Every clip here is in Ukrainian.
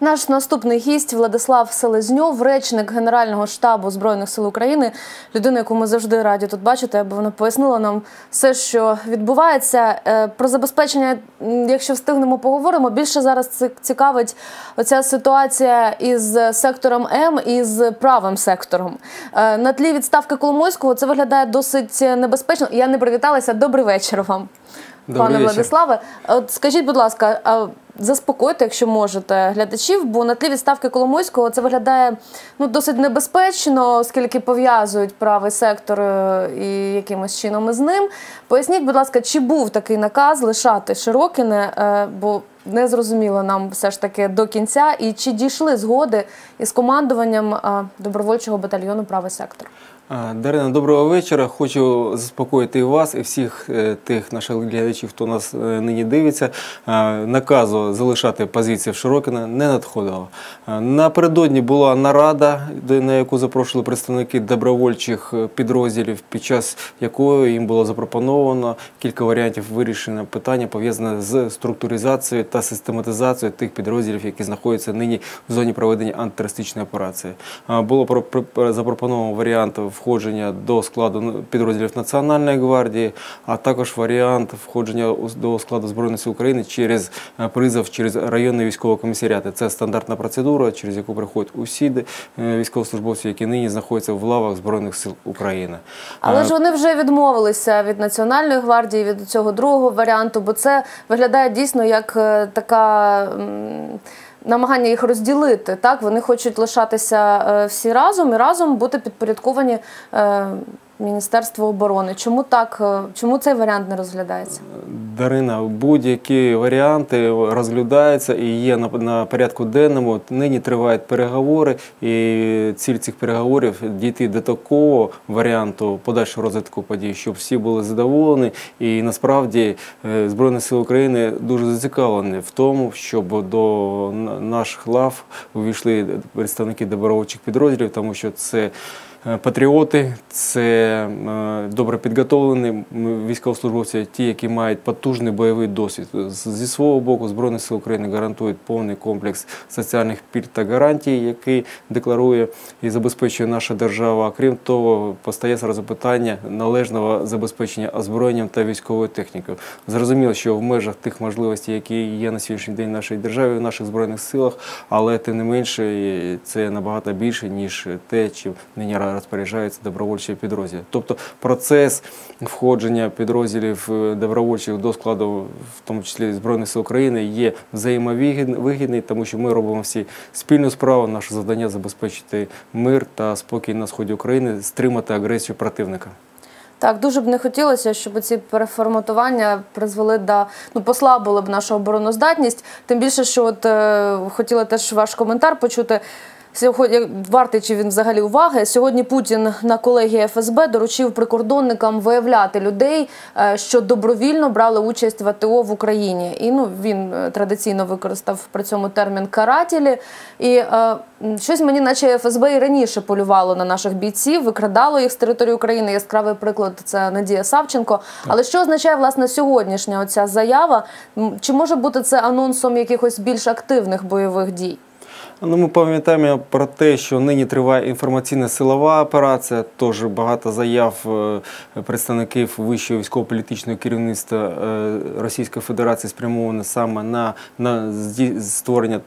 Наш наступний гість Владислав Селезньов, речник Генерального штабу Збройних сил України, людина, яку ми завжди раді тут бачити, аби вона пояснила нам все, що відбувається. Е, Про забезпечення, якщо встигнемо, поговоримо. Більше зараз цікавить оця ситуація із сектором М і з правим сектором. Е, На тлі відставки Коломойського це виглядає досить небезпечно. Я не привіталася. Добрий вечір вам. Добрий Пане вечір. Владиславе, от скажіть, будь ласка, заспокойте, якщо можете, глядачів, бо на тлі відставки Коломойського це виглядає ну досить небезпечно, оскільки пов'язують правий сектор е, і якимось чином із ним. Поясніть, будь ласка, чи був такий наказ лишати Широкине, е, бо не зрозуміло нам все ж таки до кінця, і чи дійшли згоди із командуванням е, добровольчого батальйону Правий сектор? Дарина, доброго вечора. Хочу заспокоїти і вас, і всіх е, тих наших глядачів, хто нас е, нині дивиться. Наказу залишати позиції в Широкине не надходило. Напередодні була нарада, на яку запрошували представники добровольчих е, підрозділів, під час якої їм було запропоновано кілька варіантів вирішення питання пов'язане з структуризацією та систематизацією тих підрозділів, які знаходяться нині в зоні проведення антитерористичної операції. Було про- про- запропоновано варіант входження до складу підрозділів Національної гвардії, а також варіант входження до складу Збройних сил України через е, призов через районні військові комісаріати. Це стандартна процедура, через яку приходять усі е, військовослужбовці, які нині знаходяться в лавах Збройних сил України. Але ж вони вже відмовилися від Національної гвардії, від цього другого варіанту, бо це виглядає дійсно як е, така намагання їх розділити. Так вони хочуть лишатися е, всі разом і разом бути підпорядковані Міністерству оборони. Чому так? е, Чому цей варіант не розглядається? Дарина, будь-які варіанти розглядаються і є на, на порядку денному. Нині тривають переговори, і ціль цих переговорів дійти до такого варіанту подальшого розвитку подій, щоб всі були задоволені. І насправді е, Збройні Сили України дуже зацікавлені в тому, щоб до наших лав увійшли представники добровольчих підрозділів, тому що це. Е, Патріоти це е, добре підготовлені військовослужбовці, ті, які мають потужний бойовий досвід. Зі свого боку, Збройні Сили України гарантують повний комплекс соціальних пільг та гарантій, який декларує і забезпечує наша держава. Крім того, постає зразу питання належного забезпечення озброєнням та військовою технікою. Зрозуміло, що в межах тих можливостей, які є на сьогоднішній день в нашій державі, в наших збройних силах, але тим не менше це набагато більше ніж те, чим нині розпоряджаються добровольчі підрозділи. Тобто процес входження підрозділів е, добровольчих до складу, в тому числі збройних сил України, є взаємовигідний, тому що ми робимо всі спільну справу. Наше завдання забезпечити мир та спокій на сході України, стримати агресію противника. Так, дуже б не хотілося, щоб ці переформатування призвели до ну послабили б нашу обороноздатність. Тим більше, що от е, хотіла теж ваш коментар почути. Сьогодні вартий чи він взагалі уваги. Сьогодні Путін на колегії ФСБ доручив прикордонникам виявляти людей, е, що добровільно брали участь в АТО в Україні. І ну він е, традиційно використав при цьому термін карателі. І е, щось мені, наче ФСБ і раніше полювало на наших бійців, викрадало їх з території України. Яскравий приклад це Надія Савченко. Але що означає власне сьогоднішня оця заява? Чи може бути це анонсом якихось більш активних бойових дій? Ну, ми пам'ятаємо про те, що нині триває інформаційна силова операція. Тож багато заяв е, представників вищого військово-політичного керівництва е, Російської Федерації спрямовано саме на, на створення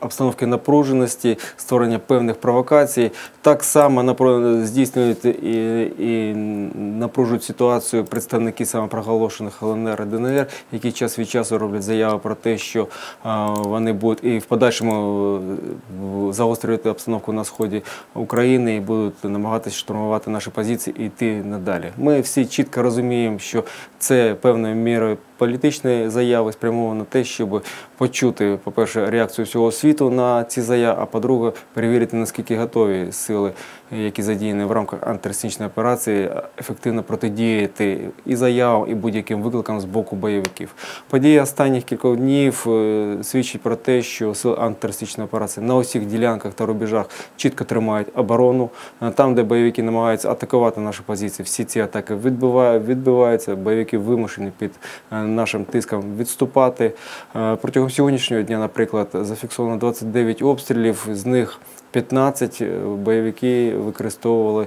обстановки напруженості, створення певних провокацій. Так само здійснюють і, і напружують ситуацію представники самопроголошених ЛНР і ДНР, які час від часу роблять заяви про те, що вони будуть і в подальшому загострювати обстановку на сході України і будуть намагатися штурмувати наші позиції і йти надалі. Ми всі чітко розуміємо, що це певною мірою політичної заяви спрямовано на те, щоб почути, по-перше, реакцію всього світу на ці заяви, а по-друге, перевірити, наскільки готові сили, які задіяні в рамках антитерористичної операції, ефективно протидіяти і заявам, і будь-яким викликам з боку бойовиків. Події останніх кількох днів е, свідчать про те, що сили антитерористичної операції операції на усіх ділянках та рубежах чітко тримають оборону. Е, Там, де бойовики намагаються атакувати наші позиції, всі ці атаки відбивають, відбиваються. Бойовики вимушені під е, нашим тиском відступати. Е, Протягом сьогоднішнього дня, наприклад, зафіксовано 29 обстрілів, з них 15 бойовики використовували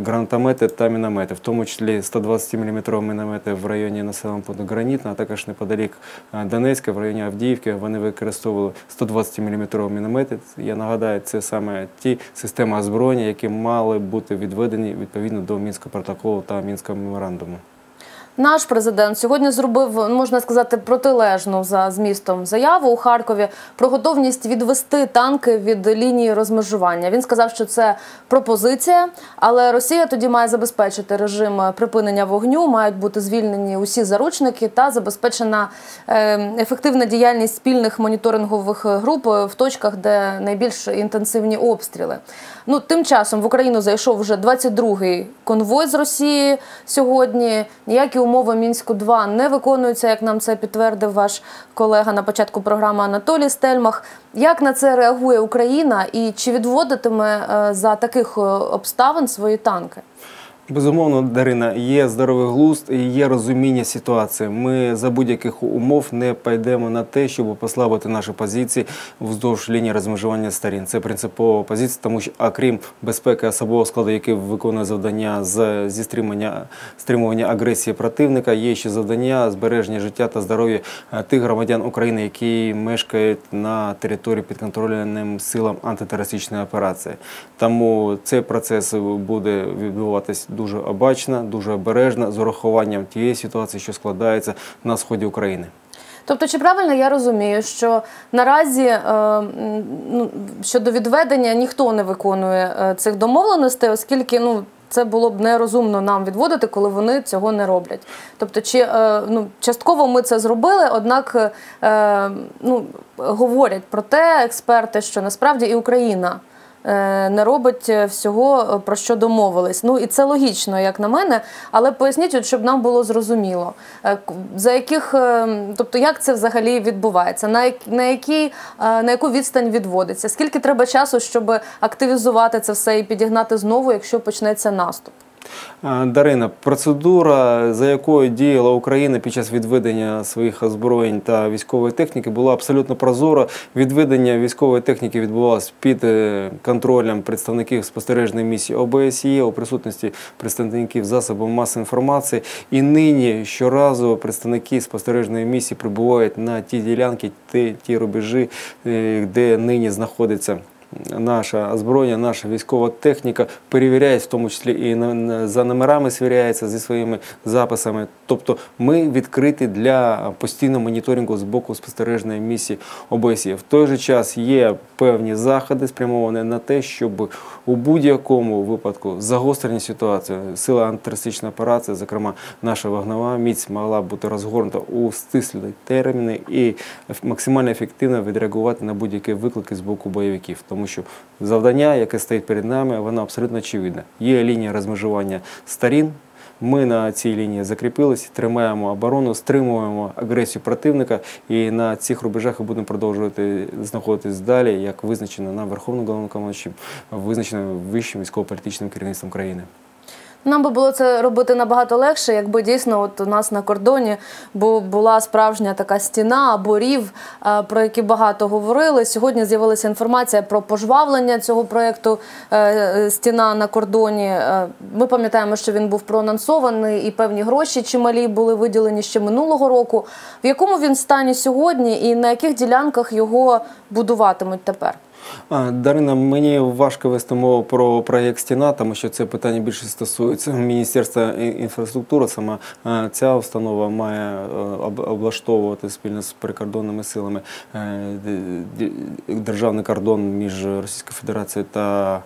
гранатомети та міномети, в тому числі 120-мм міномети в районі населеного пункту Гранітна, а також неподалік е, Донецька, в районі Авдіївки. Вони використовували 120-мм міномети. Я нагадаю, це саме ті системи озброєння, які мали бути відведені відповідно до Мінського протоколу та Мінського меморандуму. Наш президент сьогодні зробив, можна сказати, протилежну за змістом заяву у Харкові про готовність відвести танки від лінії розмежування. Він сказав, що це пропозиція, але Росія тоді має забезпечити режим припинення вогню, мають бути звільнені усі заручники та забезпечена е, ефективна діяльність спільних моніторингових груп в точках, де найбільш інтенсивні обстріли. Ну тим часом в Україну зайшов вже 22-й конвой з Росії сьогодні. Ніякі умови мінську 2 не виконуються, як нам це підтвердив ваш колега на початку програми Анатолій Стельмах. Як на це реагує Україна і чи відводитиме е, за таких е, обставин свої танки? Безумовно, Дарина, є здоровий глузд і є розуміння ситуації. Ми за будь-яких умов не пойдемо на те, щоб послабити наші позиції вздовж лінії розмежування сторін. Це принципова позиція, тому що, окрім безпеки особового складу, який виконує завдання з зі стримання стримування агресії противника, є ще завдання збереження життя та здоров'я е, тих громадян України, які мешкають на території підконтрольним силам антитерористичної операції. Тому цей процес буде відбуватись дуже обачно, дуже обережно, з урахуванням тієї ситуації, що складається на сході України. Тобто, чи правильно я розумію, що наразі е, ну, щодо відведення ніхто не виконує е, цих домовленостей, оскільки ну. Це було б нерозумно нам відводити, коли вони цього не роблять. Тобто, чи е, ну частково ми це зробили, однак ну говорять про те, експерти, що насправді і Україна не робить всього, е, про що домовились. Ну і це логічно, як на мене. Але поясніть, от, щоб нам було зрозуміло, е, за яких, е, тобто як це взагалі відбувається, на, на, якій, е, на яку відстань відводиться, скільки треба часу, щоб активізувати це все і підігнати знову, якщо почнеться наступ. А, Дарина, процедура, за якою діяла Україна під час відведення своїх озброєнь та військової техніки, була абсолютно прозора. Відведення військової техніки відбувалося під е, контролем представників спостережної місії ОБСЄ у присутності представників засобів масової інформації. І нині щоразу представники спостережної місії прибувають на ті ділянки, ті, ті рубежі, е, де нині знаходиться наше озброєння, наша військова техніка перевіряють, в тому числі і за номерами свіряється зі своїми записами. Тобто ми відкриті для постійного моніторингу з боку спостережної місії ОБСЄ. В той же час є певні заходи, спрямовані на те, щоб у будь-якому випадку загострення ситуації сила антитерористичної операції, зокрема наша вогнева міць, могла бути розгорнута у стислі терміни і максимально ефективно відреагувати на будь-які виклики з боку бойовиків. Тому що завдання, яке стоїть перед нами, воно абсолютно очевидне. Є лінія розмежування сторін. Ми на цій лінії закріпилися, тримаємо оборону, стримуємо агресію противника, і на цих рубежах будемо продовжувати знаходитись далі, як визначено на Верховному головнокомандуючим, визначено вищим військово-політичним керівництвом країни. Нам би було це робити набагато легше, якби дійсно от у нас на кордоні бу- була справжня така стіна або рів, е, про які багато говорили. Сьогодні з'явилася інформація про пожвавлення цього проєкту е, е, Стіна на кордоні. Ми пам'ятаємо, що він був проанонсований, і певні гроші чималі були виділені ще минулого року. В якому він стані сьогодні, і на яких ділянках його будуватимуть тепер? Дарина, мені важко вести мову про проєкт стіна, тому що це питання більше стосується Міністерства інфраструктури. Саме е, ця установа має е, об- облаштовувати спільно з прикордонними силами е, державний кордон між Російською Федерацією та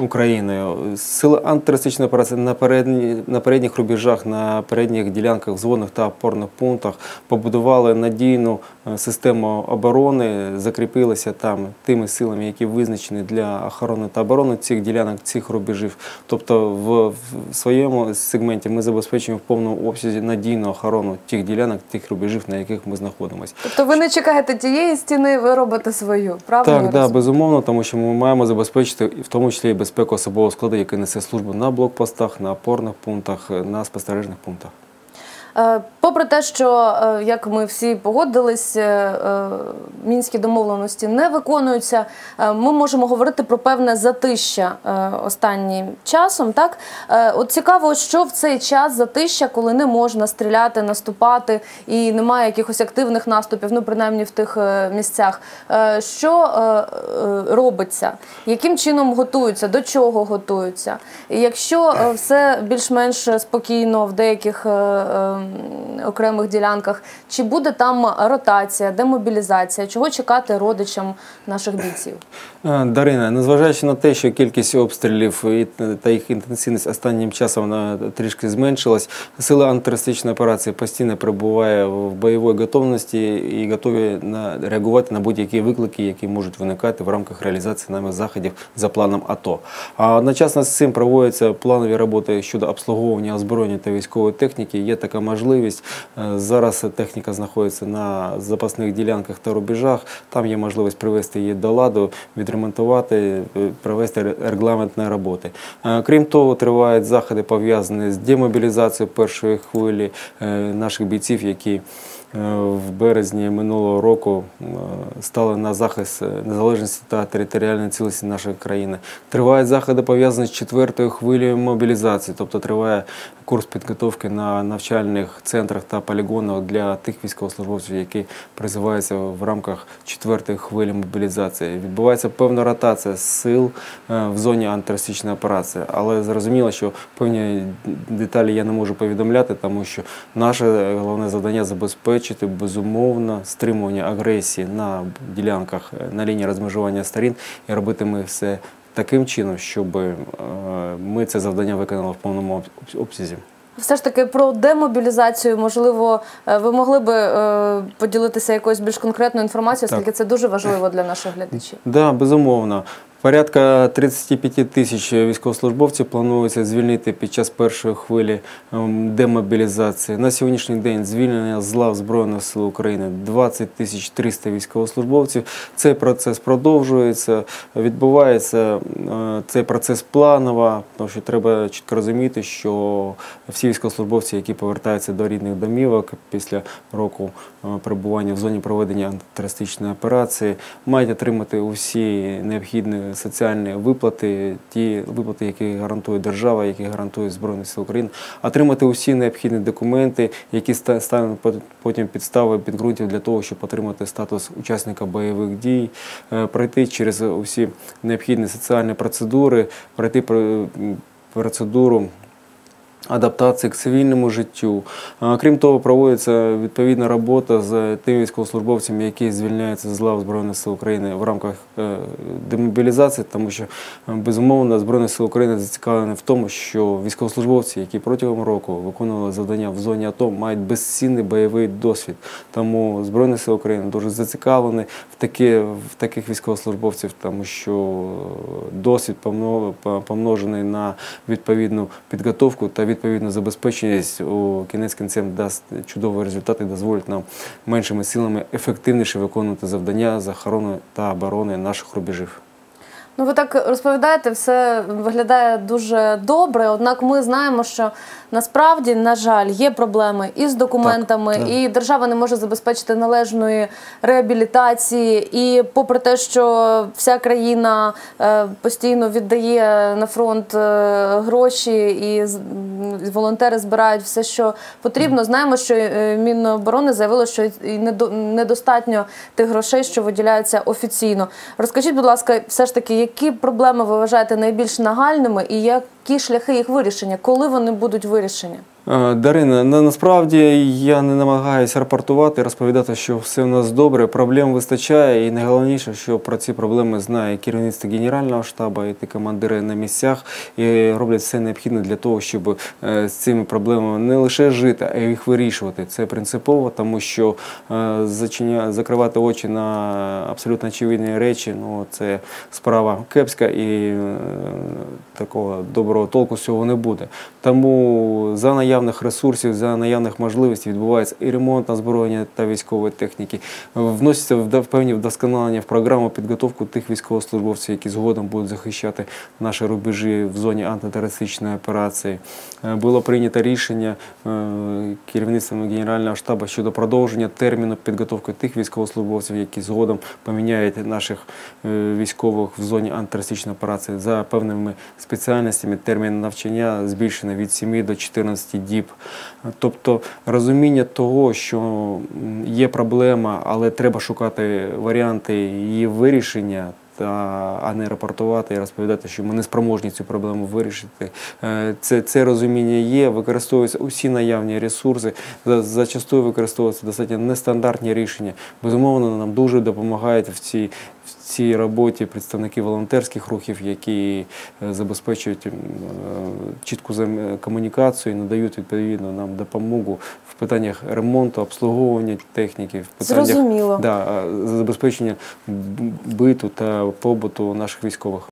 Україною. Сили антитерористичної операції на передні на передніх рубежах, на передніх ділянках, зводних та опорних пунктах побудували надійну е, систему оборони, закріпилися там тими силами, які визначені для охорони та оборони цих ділянок, цих рубежів. Тобто в, в своєму сегменті ми забезпечуємо в повному обсязі надійну охорону тих ділянок, тих рубежів, на яких ми знаходимося. Тобто ви не чекаєте тієї стіни, ви робите свою, правильно? Так, да, безумовно, тому що ми маємо забезпечити в тому числі і безпеку особового складу, який несе службу на блокпостах, на опорних пунктах, на спостережних пунктах. Е, Попри те, що е, як ми всі погодились, е, мінські домовленості не виконуються, ми можемо говорити про певне затища останнім часом. Так от цікаво, що в цей час затища, коли не можна стріляти, наступати і немає якихось активних наступів, ну принаймні в тих місцях. Що робиться? Яким чином готуються? До чого готуються? Якщо все більш-менш спокійно в деяких окремих ділянках, чи буде там ротація, демобілізація? Чого чекати родичам наших бійців? Е, Дарина, незважаючи на те, що кількість обстрілів і та їх інтенсивність останнім часом трішки зменшилась, сила антитерористичної операції постійно перебуває в бойовій готовності і готові реагувати на будь-які виклики, які можуть виникати в рамках реалізації нами заходів за планом АТО. А одночасно з цим проводяться планові роботи щодо обслуговування озброєння та військової техніки. Є така можливість. Е, Зараз техніка знаходиться на запасних ділянках та рубежах. Там є можливість привести її до ладу, відремонтувати, е, провести регламентні роботи. Е, Крім того, тривають заходи пов'язані з демобілізацією першої хвилі е, наших бійців, які в березні минулого року е, стали на захист е, незалежності та територіальної цілості нашої країни. Тривають заходи пов'язані з четвертою хвилею мобілізації, тобто триває курс підготовки на навчальних центрах та полігонах для тих військовослужбовців, які призиваються в рамках четвертої хвилі мобілізації. Відбувається певна ротація сил е, в зоні антитерористичної операції, але зрозуміло, що певні деталі я не можу повідомляти, тому що наше головне завдання забезпечити безумовно стримування агресії на ділянках е, на лінії розмежування сторін і робити ми все таким чином, щоб е, ми це завдання виконали в повному обсязі. Все ж таки про демобілізацію, можливо, е, ви могли би поділитися якоюсь більш конкретною інформацією, Так. оскільки це дуже важливо для наших глядачів. Да, безумовно. Порядка 35 тисяч військовослужбовців планується звільнити під час першої хвилі ем, демобілізації. На сьогоднішній день звільнення з лав Збройних сил України 20 тисяч 300 військовослужбовців. Цей процес продовжується, відбувається е, цей процес планово, тому що треба чітко розуміти, що всі військовослужбовці, які повертаються до рідних домівок після року е, перебування в зоні проведення антитерористичної операції, мають отримати усі необхідні соціальні виплати, ті виплати, які гарантує держава, які гарантує Збройні Сили України, отримати усі необхідні документи, які ста- стануть потім підставою підґрунтів для того, щоб отримати статус учасника бойових дій, е, пройти через усі необхідні соціальні процедури, пройти про- процедуру адаптації к цивільному життю. Крім того, проводиться відповідна робота з тими військовослужбовцями, які звільняються з лав Збройних сил України в рамках е, демобілізації, тому що е, безумовно Збройні сили України зацікавлені в тому, що військовослужбовці, які протягом року виконували завдання в зоні АТО, мають безцінний бойовий досвід. Тому Збройні сили України дуже зацікавлені в такі, в таких військовослужбовців, тому що досвід помно- помножений на відповідну підготовку та відповідну забезпеченість у кінець кінцем дасть чудовий результат і дозволить нам меншими силами ефективніше виконувати завдання з охорони та оборони наших рубежів. Ну, ви так розповідаєте, все виглядає дуже добре. Однак ми знаємо, що насправді, на жаль, є проблеми і з документами, Так, так. і держава не може забезпечити належної реабілітації. І попри те, що вся країна е, постійно віддає на фронт е, гроші, і волонтери збирають все, що потрібно. Знаємо, що е, Міноборони заявило, що недостатньо тих грошей, що виділяються офіційно. Розкажіть, будь ласка, все ж таки, які проблеми ви вважаєте найбільш нагальними і які шляхи їх вирішення, коли вони будуть вирішені? Е, Дарина, на, насправді я не намагаюся рапортувати, розповідати, що все в нас добре, проблем вистачає, і найголовніше, що про ці проблеми знає керівництво Генерального штабу, і ті командири на місцях і роблять все необхідне для того, щоб е, з цими проблемами не лише жити, а й їх вирішувати. Це принципово, тому що е, закривати очі на абсолютно очевидні речі, ну це справа кепська і такого доброго толку з цього не буде. Тому за наявних ресурсів, за наявних можливостей відбувається і ремонт озброєння та військової техніки. Вносяться вда- певні вдосконалення в програму підготовку тих військовослужбовців, які згодом будуть захищати наші рубежі в зоні антитерористичної операції. Е, Було прийнято рішення е, керівництвом Генерального штабу щодо продовження терміну підготовки тих військовослужбовців, які згодом поміняють наших е, військових в зоні антитерористичної операції за певними спеціальностями. Термін навчання збільшено від 7 до 14 діб. Тобто розуміння того, що є проблема, але треба шукати варіанти її вирішення. А не рапортувати і розповідати, що ми не спроможні цю проблему вирішити. Е, Це, це розуміння є, використовуються усі наявні ресурси, за- зачастую використовуються достатньо нестандартні рішення. Безумовно, нам дуже допомагають в цій, в цій роботі представники волонтерських рухів, які е, забезпечують е, чітку комунікацію і надають відповідно нам допомогу в питаннях ремонту, обслуговування техніки, в питаннях Зрозуміло. да, е, забезпечення биту та побуту наших військових.